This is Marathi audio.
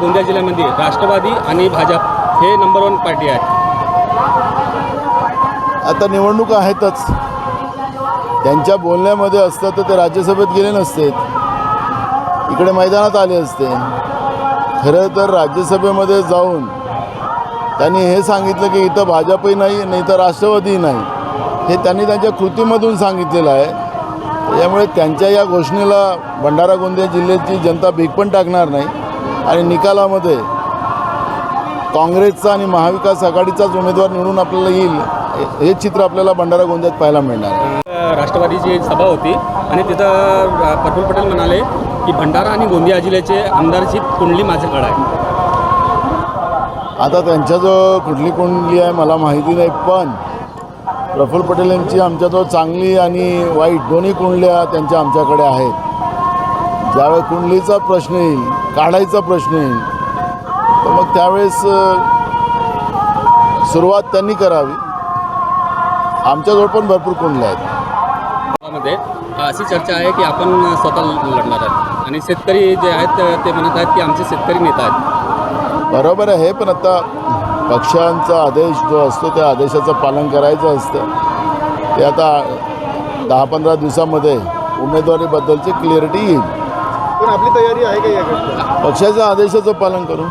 गोंदिया जिल्ह्यामध्ये राष्ट्रवादी आणि भाजप हे नंबर वन पार्टी आहे. आता निवडणुका आहेतच. त्यांच्या बोलण्यामध्ये असतं तर ते राज्यसभेत गेले नसते. इकडे मैदानात आले असते. खरं तर राज्यसभेमध्ये जाऊन त्यांनी हे सांगितलं की इथं भाजपही नाही नाही तर राष्ट्रवादीही नाही. हे त्यांनी त्यांच्या कृतीमधून सांगितलेलं आहे. त्यामुळे त्यांच्या या घोषणेला भंडारा गोंदिया जिल्ह्याची जनता भीक पण टाकणार नाही. आणि निकालामध्ये काँग्रेसचा आणि महाविकास आघाडीचाच उमेदवार निवडून आपल्याला येईल हे- चित्र आपल्याला भंडारा गोंदियात पाहायला मिळणार आहे. राष्ट्रवादीची एक सभा होती आणि तिथं अ, प्रफुल्ल पटेल म्हणाले की भंडारा आणि गोंदिया जिल्ह्याचे आमदारची कुंडली माझ्याकडे आहे. आता त्यांच्या जो कुठली कुंडली आहे मला माहिती नाही पण प्रफुल्ल पटेल यांची आमच्याजवळ चांगली आणि वाईट दोन्ही कुंडल्या त्यांच्या आमच्याकडे आहेत. ज्यावेळेस कुंडलीचा प्रश्न येईल काढायचा प्रश्न येईल तर मग त्यावेळेस सुरुवात त्यांनी करावी. आमच्याजवळ पण भरपूर कुंडल्या आहेत. अशी चर्चा आहे की आपण स्वतः लढणार आहोत. आणि शेतकरी जे आहेत ते म्हणत आहेत की आमचे शेतकरी नेता आहेत. बरोबर आहे पण आता पक्षांचा आदेश जो असतो त्या आदेशाचं पालन करायचं असतं. ते आता दहा पंधरा दिवसामध्ये उमेदवारीबद्दलची क्लिअरिटी येईल. पण आपली तयारी आहे का या पक्षाच्या आदेशाचं पालन करू.